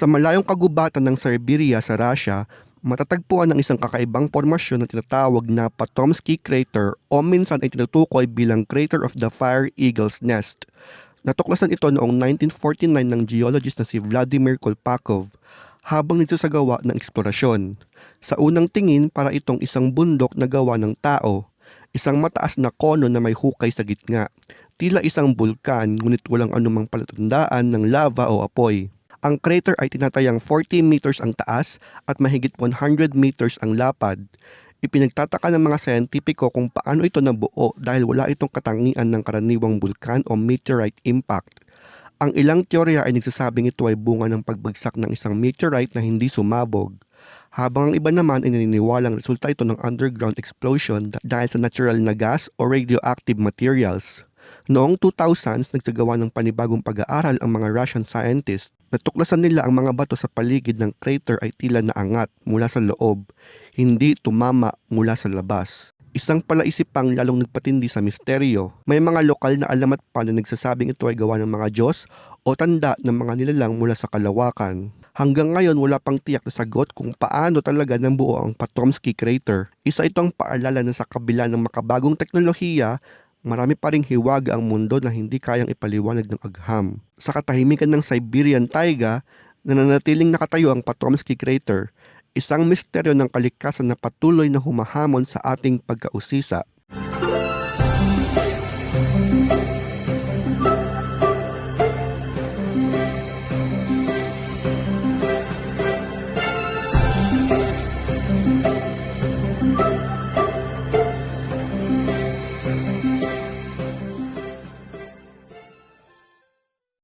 Sa malayong kagubatan ng Siberia sa Russia, matatagpuan ang isang kakaibang formasyon na tinatawag na Potomsky Crater o minsan ay tinutukoy bilang Crater of the Fire Eagle's Nest. Natuklasan ito noong 1949 ng geologist na si Vladimir Kolpakov habang nagsasagawa ng eksplorasyon. Sa unang tingin, para itong isang bundok na gawa ng tao, isang mataas na kono na may hukay sa gitna. Tila isang bulkan ngunit walang anumang palatandaan ng lava o apoy. Ang crater ay tinatayang 40 meters ang taas at mahigit 100 meters ang lapad. Ipinagtataka ng mga scientifico kung paano ito nabuo dahil wala itong katangian ng karaniwang bulkan o meteorite impact. Ang ilang teorya ay nagsasabing ito ay bunga ng pagbagsak ng isang meteorite na hindi sumabog. Habang ang iba naman ay naniniwalang resulta ito ng underground explosion dahil sa natural na gas o radioactive materials. Noong 2000s, nagsagawa ng panibagong pag-aaral ang mga Russian scientists. Natuklasan nila ang mga bato sa paligid ng crater ay tila naangat mula sa loob, hindi tumama mula sa labas. Isang palaisip pang lalong nagpatindi sa misteryo. May mga lokal na alamat pa na nagsasabing ito ay gawa ng mga Diyos o tanda ng mga nilalang mula sa kalawakan. Hanggang ngayon wala pang tiyak na sagot kung paano talaga nabuo ang Potomsky Crater. Isa itong paalala na sa kabila ng makabagong teknolohiya, marami pa ring hiwaga ang mundo na hindi kayang ipaliwanag ng agham. Sa katahimikan ng Siberian Taiga, nananatiling nakatayo ang Patromsky Crater, isang misteryo ng kalikasan na patuloy na humahamon sa ating pagkausisa.